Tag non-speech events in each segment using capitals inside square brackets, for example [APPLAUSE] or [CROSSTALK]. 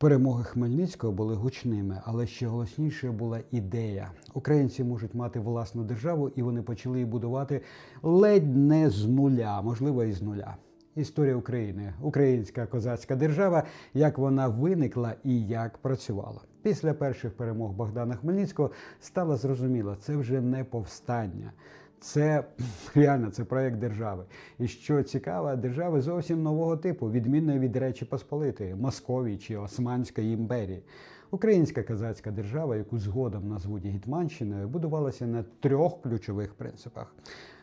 Перемоги Хмельницького були гучними, але ще голоснішою була ідея. Українці можуть мати власну державу, і вони почали її будувати ледь не з нуля, можливо, і з нуля. Історія України, українська козацька держава, як вона виникла і як працювала. Після перших перемог Богдана Хмельницького стало зрозуміло, це вже не повстання. Це [CLEARS THROAT] реально це проект держави. І що цікаво, держави зовсім нового типу, відмінної від Речі Посполитої, Московії чи Османської імперії. Українська козацька держава, яку згодом назвуть Гетьманщиною, будувалася на трьох ключових принципах: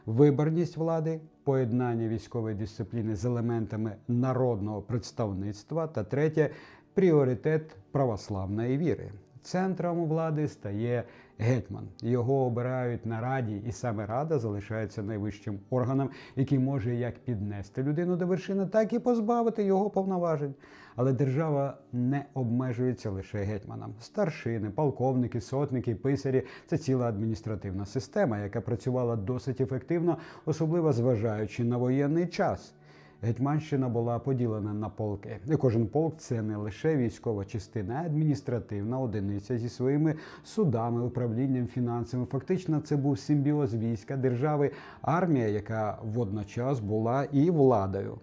виборність влади, поєднання військової дисципліни з елементами народного представництва та третє пріоритет православної віри. Центром влади стає гетьман. Його обирають на раді, і саме рада залишається найвищим органом, який може як піднести людину до вершини, так і позбавити його повноважень. Але держава не обмежується лише гетьманом. Старшини, полковники, сотники, писарі це ціла адміністративна система, яка працювала досить ефективно, особливо зважаючи на воєнний час. Гетьманщина була поділена на полки. І кожен полк це не лише військова частина, а адміністративна одиниця зі своїми судами, управлінням, фінансами. Фактично, це був симбіоз війська, держави, армія, яка водночас була і владою.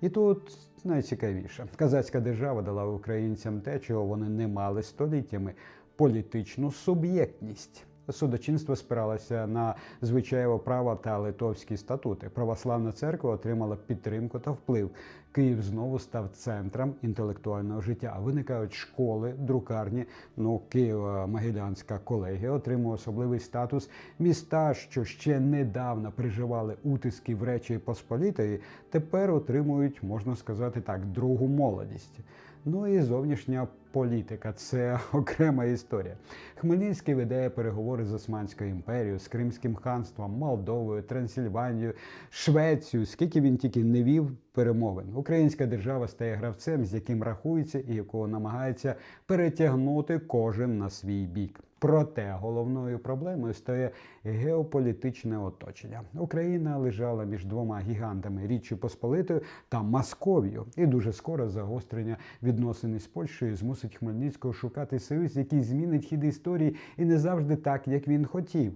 І тут найцікавіше, казацька держава дала українцям те, чого вони не мали століттями політичну суб'єктність. Судочинство спиралося на звичаєво право та литовські статути. Православна церква отримала підтримку та вплив. Київ знову став центром інтелектуального життя. Виникають школи, друкарні. Ну, Києво-Могилянська колегія отримує особливий статус. Міста, що ще недавно переживали утиски в Речі Посполітої, тепер отримують, можна сказати так, другу молодість. Ну і зовнішня політика це [LAUGHS] окрема історія. Хмельницький веде переговори з Османською імперією, з Кримським ханством, Молдовою, Трансильванією, Швецією. Скільки він тільки не вів перемовин. Українська держава стає гравцем, з яким рахується і якого намагається перетягнути кожен на свій бік. Проте головною проблемою стає геополітичне оточення. Україна лежала між двома гігантами Річчю Посполитою та Московією. І дуже скоро загострення відносин із Польщею змусить Хмельницького шукати союз, який змінить хід історії і не завжди так, як він хотів.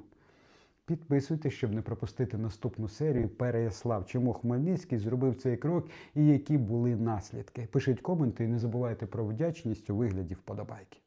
Підписуйтесь, щоб не пропустити наступну серію Переяслав. Чому Хмельницький зробив цей крок і які були наслідки? Пишіть коменти і не забувайте про вдячність у вигляді вподобайки.